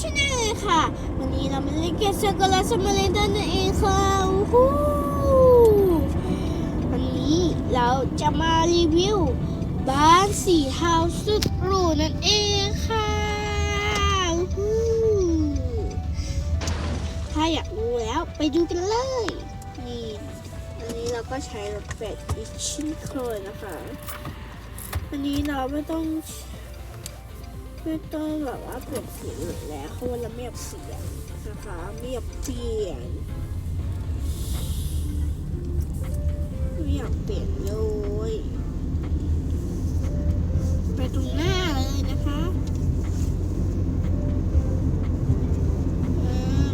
ชาแนลค่ะ วันนี้เรามาเล่นเกมช็อกโกแลตสมาเลตันนั่นเองค่ะวู้วันนี้เราจะมารีวิว บ้านสีเทาสุดหรูนั่นเองค่ะวู้ถ้าอยากรู้แล้วไปดูกันเลย นี่อันนี้เราก็ใช้รถเป็ดอีกเชิ้นเคยนะคะ อันนี้เราไม่ต้อง ไม่ต้องแบบว่าเปลี่ยนสีแล้วเพราะว่าเราไม่อยากเปลี่ยนนะคะไม่อยากเปลี่ยนไม่อยากเปลี่ยนเลยไปตรงหน้าเลยนะคะ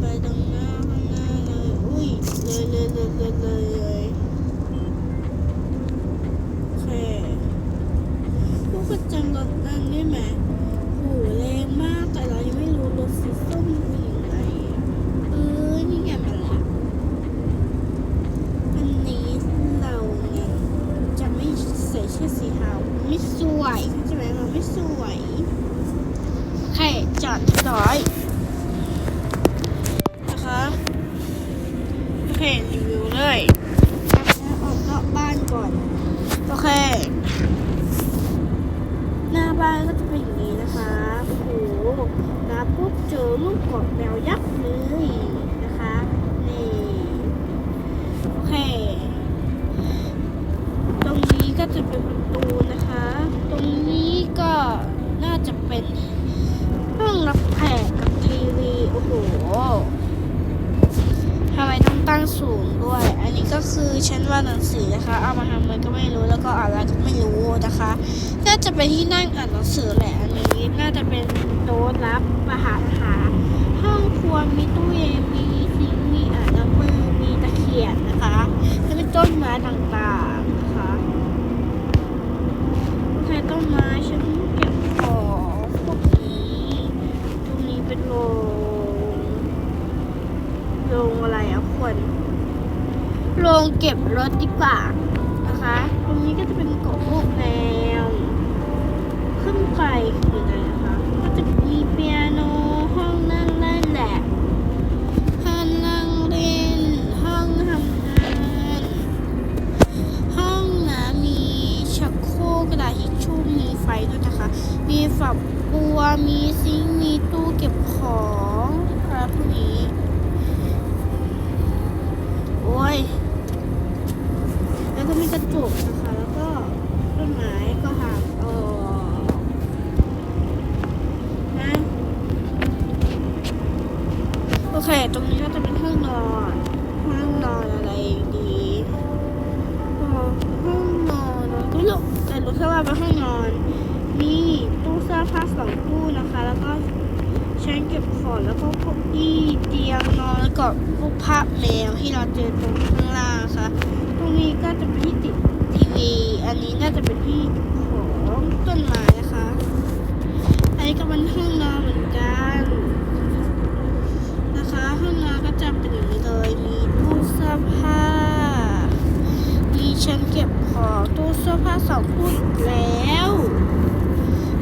ไปตรงหน้าข้างหน้าเลยอุ้ยเลยเลยเลยเลยเลยเลยโอเคพวกก็จำรถนั่นได้ไหม โหแรงมากแต่เรายังไม่รู้รถสีส้มเป็นยังไงเออนี่ไงมาละอันนี้เราเนี่ยจะไม่ใส่เสื้อสีขาวไม่สวยใช่ไหมเราไม่สวยโอเคจอดเรียบร้อยนะคะโอเครีวิวเลยออกนอกบ้านก่อนโอเค หน้าบ้านก็จะเป็นอย่างนี้นะคะ โอ้โหนะพบเจอลูกกดแมวยักษ์เลยนะคะ นี่ โอเค ตรงนี้ก็จะเป็นประตูนะคะ ตรงนี้ก็น่าจะเป็นห้องรับแขกกับทีวี โอ้โห ทำไมต้องตั้งสูงด้วย อันนี้ก็คือชั้นวางหนังสือนะคะ เอามาทำอะไรก็ไม่รู้ แล้วก็อะไรก็ไม่รู้นะคะ น่าจะเป็นที่ นั่งอ่านหนังสือแหละอันนี้น่าจะเป็นโต๊ะรับอาหารอาหารห้องครัวมีตู้เย็นมีซิงค์มีอ่างน้ำมือมีตะเกียบนะคะแล้วเป็ต้นไม้ต่างๆนะคะโอเคต้นไม้ฉันเก็บของพวกนี้ตรงนี้เป็นโรงโรงอะไรอะคนโรงเก็บรถดีกว่า ไปคืออะไรนะคะก็จะมีเปียโนห้องนั่งเล่นแหละห้องนั่งเล่นห้องทำงานห้องน้ำมีชักโครกกระดาษทิชชู่มีไฟด้วยนะคะ มีฝักบัวมีซิงมีตู้เก็บของอะไรพวกนี้โอ้ยแล้วก็มีกระจกนะคะ แล้วก็ต้นไม้ก็หักออ โอเค ตรงนี้ก็จะเป็นห้องนอนห้องนอนอะไรดีห้องนอนเราก็รู้แต่รู้แค่ว่าเป็นห้องนอน มีตู้เสื้อผ้าสองตู้นะคะ แล้วก็ชั้นเก็บของแล้วก็เก้าอี้เตียงนอนแล้วก็พวกภาพแมวที่เราเจอตรงข้างล่างค่ะ ตรงนี้ก็จะเป็นที่ติดทีวี อันนี้น่าจะเป็นที่ของต้นไม้นะคะ อันนี้ก็เป็นห้องนอนเหมือนกัน ห้องนอนก็จะเป็นอย่างนี้เลย มีตู้เสื้อผ้า มีชั้นเก็บของตู้เสื้อผ้าสองตู้แล้ว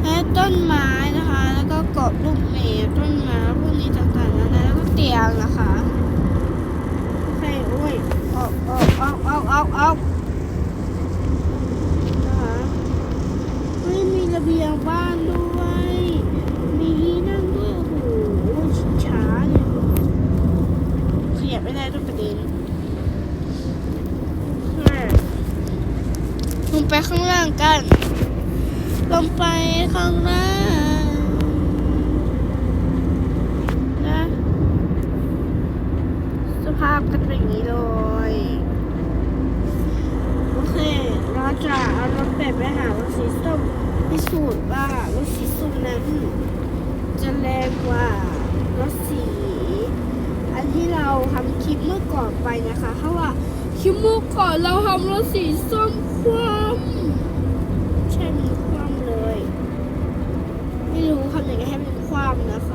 และต้นไม้นะคะ แล้วก็กรอบรูปเมฆต้นไม้พวกนี้ต่างๆนานาแล้วก็เตียงนะคะใช่โอ้ยออกออกออกออกออกออกนะคะเฮ้ยมีระเบียงบ้านด้วย มีที่นั่งด้วย โอ้โหชิงช้าเนี่ยขยับไม่ได้ด้วยประเด็นแม่ลงไปข้างล่างกัน ลงไปข้างล่างนะสภาพก็เป็นอย่างนี้เลย โอเค เราจะเอารถเป็ดไปหารถสีส้มพิสูจน์ว่ารถสีส้มนั้น จะแรงกว่ารถสี อันที่เราทำคลิปเมื่อก่อนไปนะคะเพราะว่าคลิปเมื่อก่อนเราทำรถสีส้มคว่ำใช่มันคว่ำเลย ไม่รู้ทำยังไงให้มันคว่ำนะคะ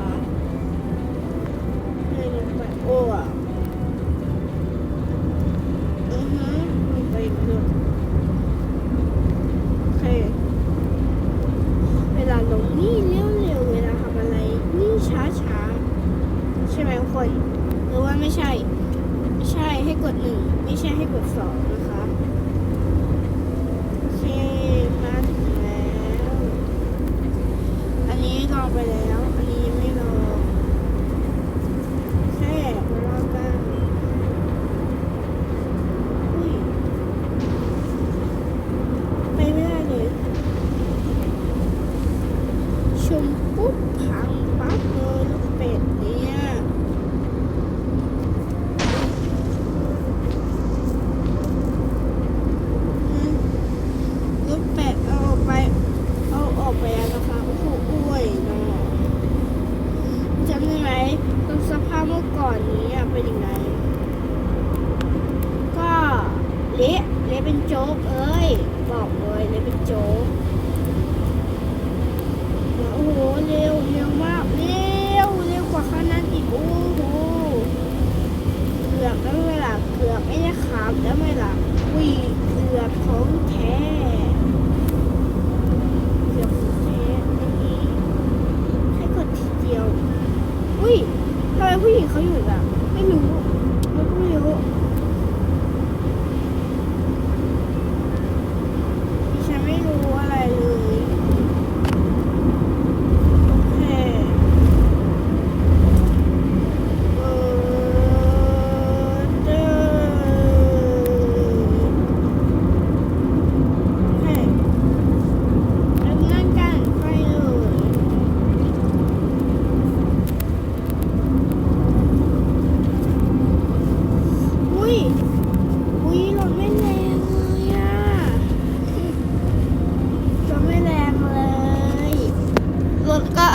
ก็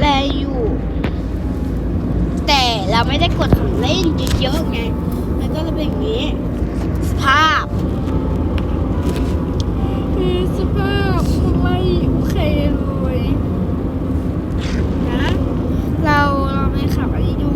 แลอยู่ แต่เราไม่ได้กดของเล่นเยอะๆไงมันก็จะเป็นอย่างนี้ สภาพสภาพไม่โอเคเลยนะ เราเราไปขับอันนี้ดู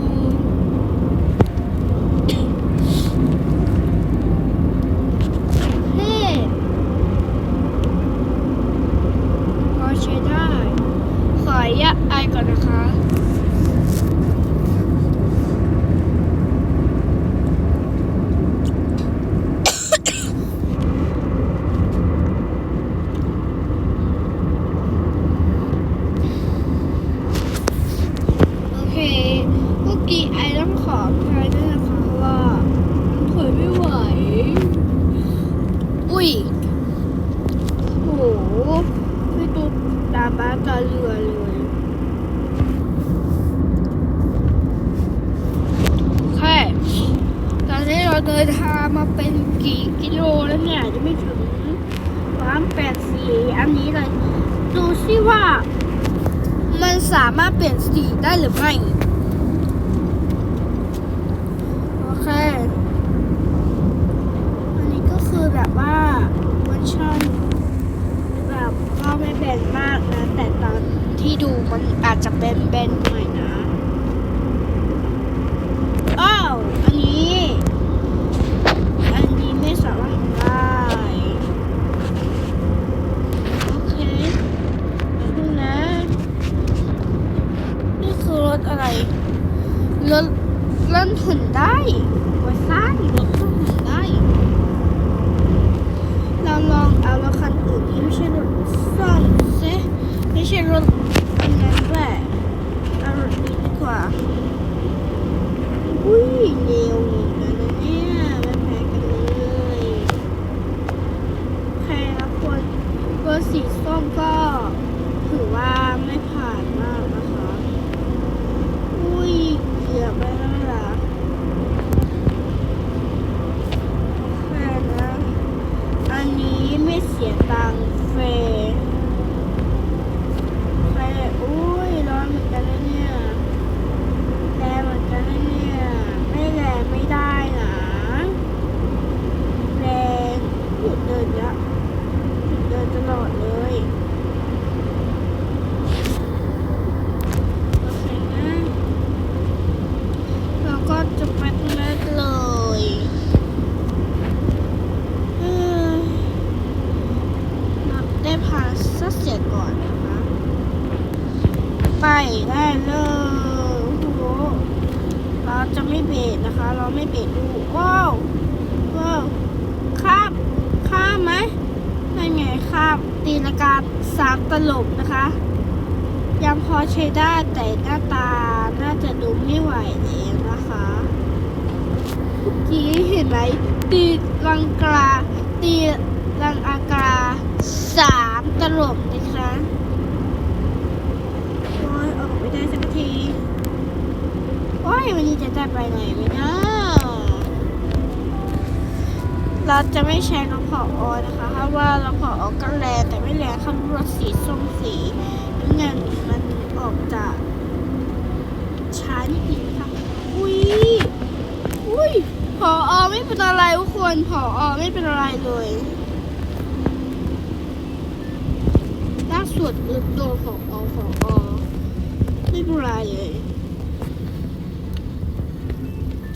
เราเดินทางมาเป็นกี่กิโลแล้วเนี่ยยังไม่ถึงร้านแปดสีอันนี้เลย ดูซิว่า มันสามารถเปลี่ยนสีได้หรือไม่ โอเค อันนี้ก็คือแบบว่าเวอร์ชอนแบบก็ไม่เป็นมากนะ แต่ตอนที่ดูมันอาจจะเป็นแบน Bye. ามตลบนะคะยังพอใช้ได้แต่หน้าตาน่าจะดูไม่ไหวแล้วนะคะเมื่อกี้เห็นไหมตีลังกาตีลังอากาสามตลบนะคะโอ้ยออกไม่ได้สักทีโอ้ยวันนี้จะได้ไปไหนไหมนะเราจะไม่ใช้รถผออนะคะเพราะว่ารถผออก็แรง แต่แรงเท่ารถสีส้มสีน้ำเงินมันออกจากช้านิดนึงค่ะอุ้ยอุ้ยผออไม่เป็นอะไรทุกคนผออไม่เป็นอะไรเลยล่าสุดโดนผออผออไม่เป็นไรเลย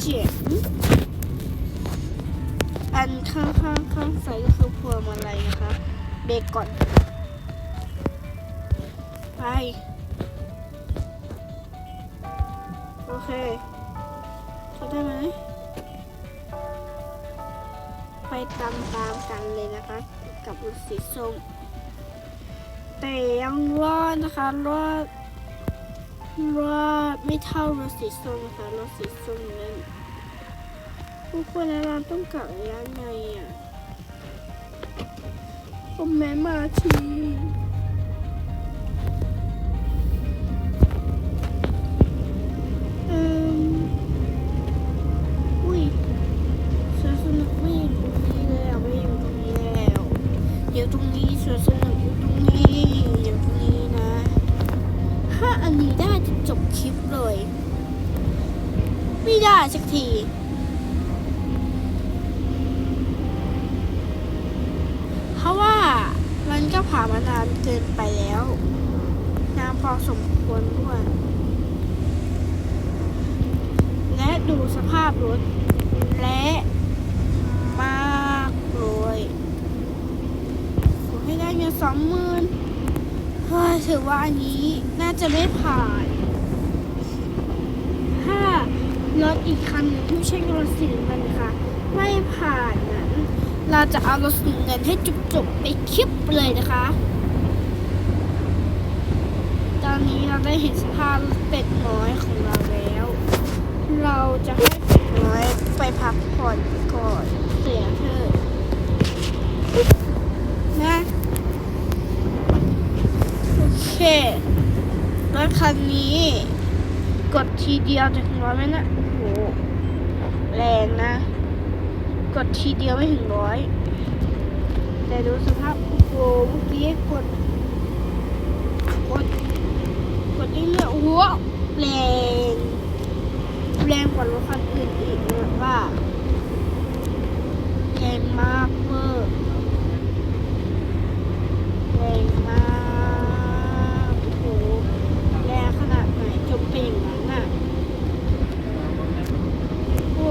เจ๋งอันข้างข้างข้างซ้ายก็คือพวงมาลัยนะคะ เบรกก่อน ไป โอเคทำได้ไหมไปตามตามๆกันเลยนะคะ กับรถสีส้มแต่ยังรอดนะคะรอดรอดไม่เท่ารถสีส้มนะคะรถสีส้มนั้นทุกคนแล้วเราต้องกลับยังไงอะ ผมแม่มาทีเอิ่มอุ้ยสวนสนุกไม่อยู่ตรงนี้แล้วไม่อยู่ตรงนี้เดี๋ยวตรงนี้สวสนุกอยู่ตรงนี้เดี๋ยวตรงนี้นะถ้าอันนี้ได้จะจบคลิปเลย ไม่ได้สักที เพราะว่ามันก็ผ่านมานานเกินไปแล้ว นานพอสมควรด้วย และดูสภาพรถ และมากเลยขอให้ได้เงินสอง หมื่นถือว่าอันนี้น่าจะไม่ผ่าน ถ้ารถอีกคันหนึ่งที่ไม่ใช่รถสีเงินค่ะ ไม่ผ่านนั้น เราจะเอารถสีเงินให้จุกๆไปคลิปเลยนะคะ ตอนนี้เราได้เห็นสภาพเป็ดน้อยของเราแล้ว เราจะให้เป็ดน้อยไปพักผ่อนก่อนเสียเธอะโอเครถคันนี้ กดที เดียวจะถึงร้อยไหมนะโอ้โหแรงนะ กดทีเดียวไม่ถึงร้อย แต่ดูสภาพโอ้โหเมื่อกี้กด กด กดเรื่อยๆโอ้โหแรงแรงกว่ารถคันอื่นอีกเลยว่าแรงมากเวอร์แรงมากโอ้โหแรงขนาดไหนจมเป็นอย่างนั้นน่ะโอ้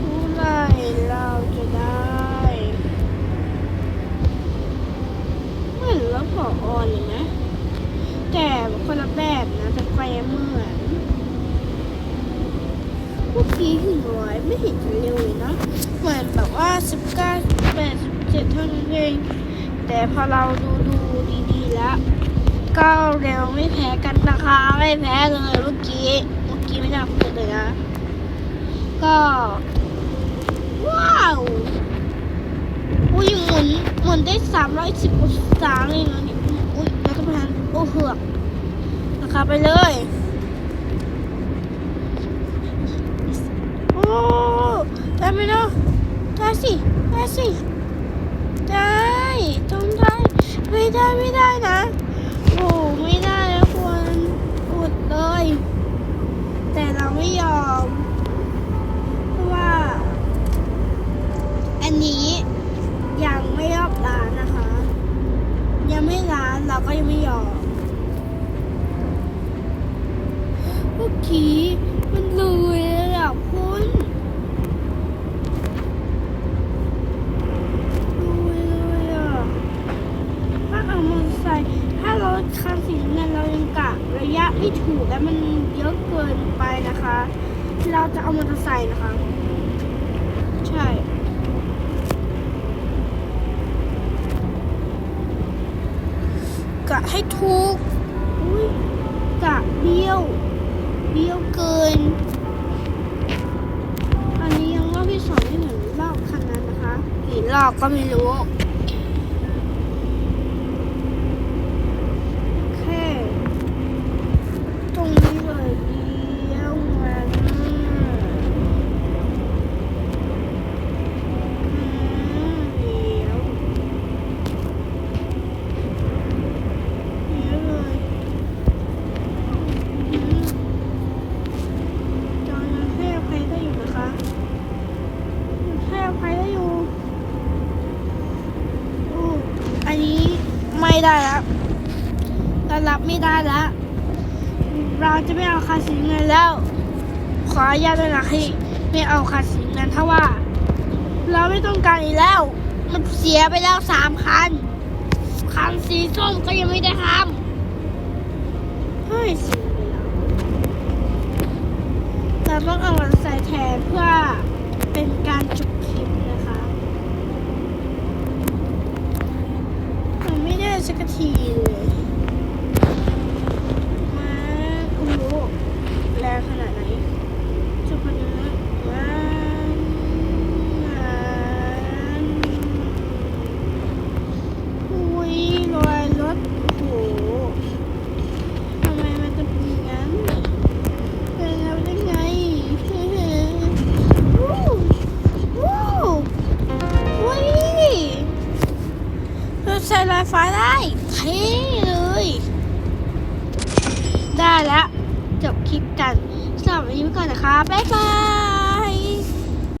เมื่อไหรเราจะได้ เหมือนรถผออเลยนะ แต่คนละแบบนะแต่ไฟเหมือนเมื่อกี้ถึงร้อยไม่เห็นจะเร็วเลยเนอะเหมือนแบบว่าสิบเก้าแปดสิบเจ็ด เท่านั้นเองแต่พอเราดูดูดีๆแล้ว ก็เร็วไม่แพ้กันนะคะไม่แพ้เลยเมื่อกี้เมื่อกี้ไม่ได้พูดเลยนะก็ว้าวอุ้ยหมุนหมุนได้สามร้อยสิบองศาเลยนะนี่อุ้ยแล้วก็พันโอ้เหือกนะคะไปเลยโอ้ได้ไหมเนาะได้สิได้สิ ได้ต้องได้ ไม่ได้ไม่ได้นะโอ้ไม่ได้นะควรอุดเลย แต่เราไม่ยอม เพราะว่า อันนี้ยังไม่รอบร้านนะคะ ยังไม่ร้านเราก็ยังไม่ยอมเมื่อกี้มันเลยเลยอะคุณเลยเลยอะถ้าเอามอเตอร์ไซค์ถ้ารถคันสีน้ำเงินเรายัง ไม่ถูกและมันเยอะเกินไปนะคะ เราจะเอามอเตอร์ไซค์นะคะ ใช่กะให้ถูกอุ้ยกะเบี้ยว เบี้ยวเกิน อันนี้ยังรอบที่สองไม่เหมือนรอบคันนั้นนะคะกี่รอบก็ไม่รู้ โอเค ตรงนี้เลยเดียวมันอืมเดี๋ยวเดี๋ยวเลยอืมจอยังให้อภัยได้อยู่นะคะยังให้อภัยได้อยู่อู้อันนี้ ไม่ได้แล้วเรารับไม่ได้แล้ว เราจะไม่เอาคาสิเงินแล้ว ขออนุญาตด้วยนะที่ไม่เอาคาสิเงินถ้าะว่า เราไม่ต้องการอีกแล้ว มันเสียไปแล้วสามคัน คันสีส้มก็ยังไม่ได้ทำเฮ้ยเสียไปแล้วเราต้องเอามันใส่แทนเพื่อเป็นการจบคลิปนะคะมันไม่ได้ สักทีเลยมาคุณรู้แรงขนาดนั้น